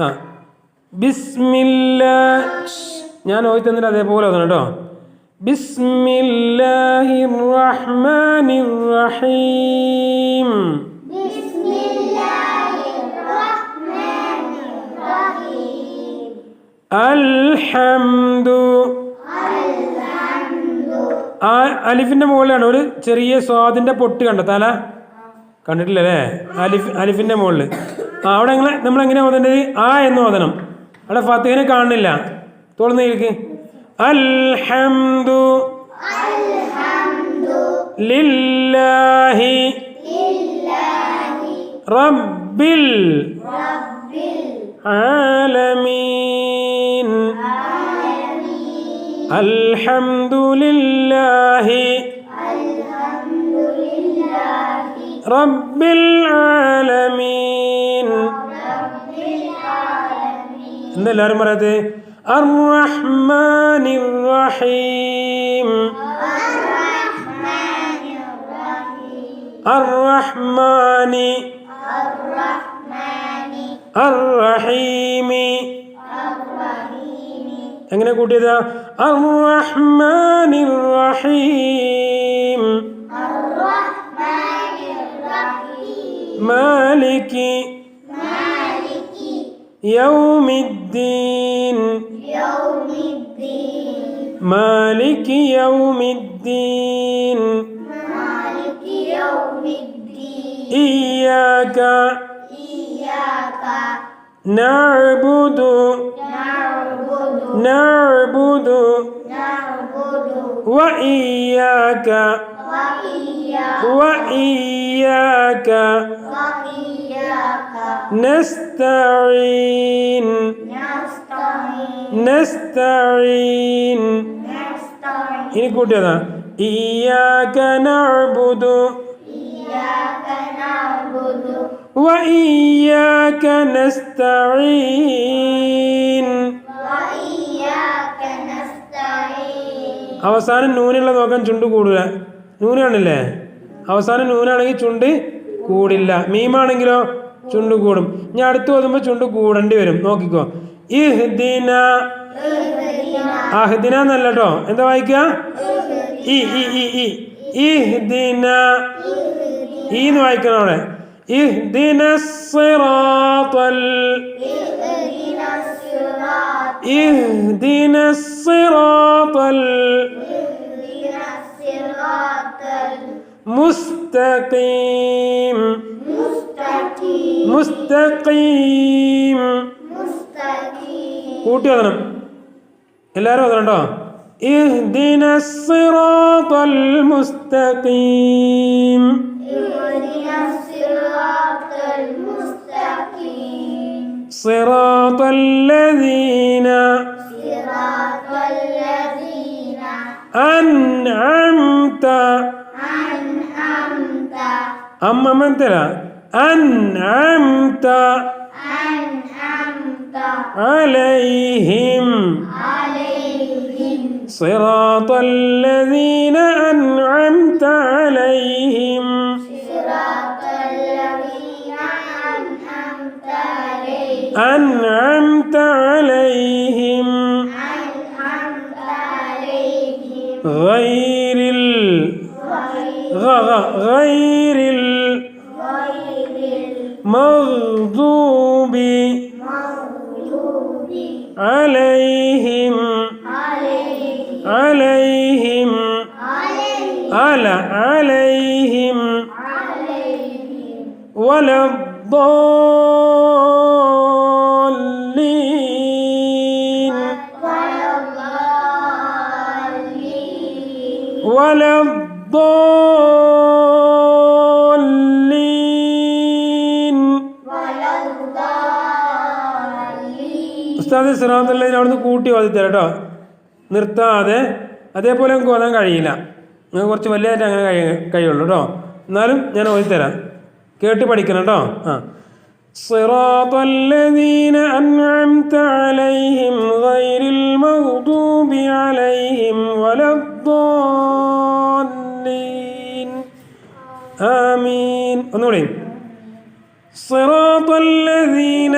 ആ. ബിസ്മില്ല ഞാൻ ഓയി തന്നിട്ട് അതേപോലെ ഓതണം കേട്ടോ. ബിസ്മില്ലാഹിർ റഹ്മാനിർ റഹീം അൽഹംദു. ആ അലിഫിന്റെ മുകളിലാണ്. ഒരു ചെറിയ സ്വാദിന്റെ പൊട്ട് കണ്ടോ? തല? കണ്ടിട്ടില്ലല്ലേ? അലിഫ് അലിഫിന്റെ മുകളിൽ അവിടെ നിങ്ങൾ നമ്മളെങ്ങനെ ഓതേണ്ടത്? ആ എന്ന് ഓതണം. അവിടെ ഫത്തേനെ കാണുന്നില്ല. തോന്നുന്ന ഇരിക്ക്. അൽഹംദു ലില്ലാഹി റബ്ബിൽ ആലമീൻ. അൽഹംദുലില്ലാഹി റബ്ബിൽ ആലമീൻ. എന്തെല്ലാവരും പറയാത്തത് അർറഹ്മാനി. അർറഹീമി. എങ്ങനെ കൂട്ടിയത്? അർറഹ്മാനി റഹീം മാലിക്കി يوم الدين. يوم الدين. مالك يوم الدين. مالك يوم الدين. إياك إياك نعبد. نعبد. نعبد. وإياك. وإياك وإياك. نستعين نستعين ഇനി കൂട്ടിയതാ إياك نعبد وإياك نستعين അവസാനം നൂനുള്ള നോക്കാൻ ചുണ്ട് കൂടില്ല നൂനാണല്ലേ അവസാനം നൂനാണെങ്കിൽ ചുണ്ട് കൂടില്ല. മീമാണെങ്കിലോ ചുണ്ട് കൂടും. ഞാൻ അടുത്ത് ഓതുമ്പോൾ ചുണ്ട് കൂടേണ്ടി വരും. നോക്കിക്കോ. ഇഹ്ദീന. അഹ്ദിന എന്നല്ല കേട്ടോ എന്താ വായിക്ക? ഈന്ന് വായിക്കണം അവിടെ. ഇഹ്ദിന സിറാത്തൽ. ഇഹ്ദിന المستقيم മുസ്തഖീം കൂട്ടി ഓതണം എല്ലാവരും ഓതണം കേട്ടോ ഇഹ്ദിന സിറാത്തൽ മുസ്തഖീം صراط الذين أنعمت أنعمت أما مثلا أنعمت أنعمت عليهم. صراط الذين أنعمت عليهم. صراط الذين أنعمت عليهم. أنعمت عليهم. عليهم. على عليهم. ولا الضالين. ولا الضالين. ഉസ്താദ് സിറാത്തുള്ളതിന് അവിടുന്ന് കൂട്ടി ഓതി തരാം കേട്ടോ നിർത്താതെ അതേപോലെ നമുക്ക് ഓതാൻ കഴിയില്ല നിങ്ങൾക്ക് കുറച്ച് വലിയതായിട്ട് അങ്ങനെ കഴിയ കഴിയുള്ളൂ കേട്ടോ എന്നാലും ഞാൻ ഓതി തരാം കേട്ട് പഠിക്കണം കേട്ടോ ആ صراط الذين أنعمت عليهم غير المغضوب عليهم ولا الضالين آمين ഒന്നുകൂടി صراط الذين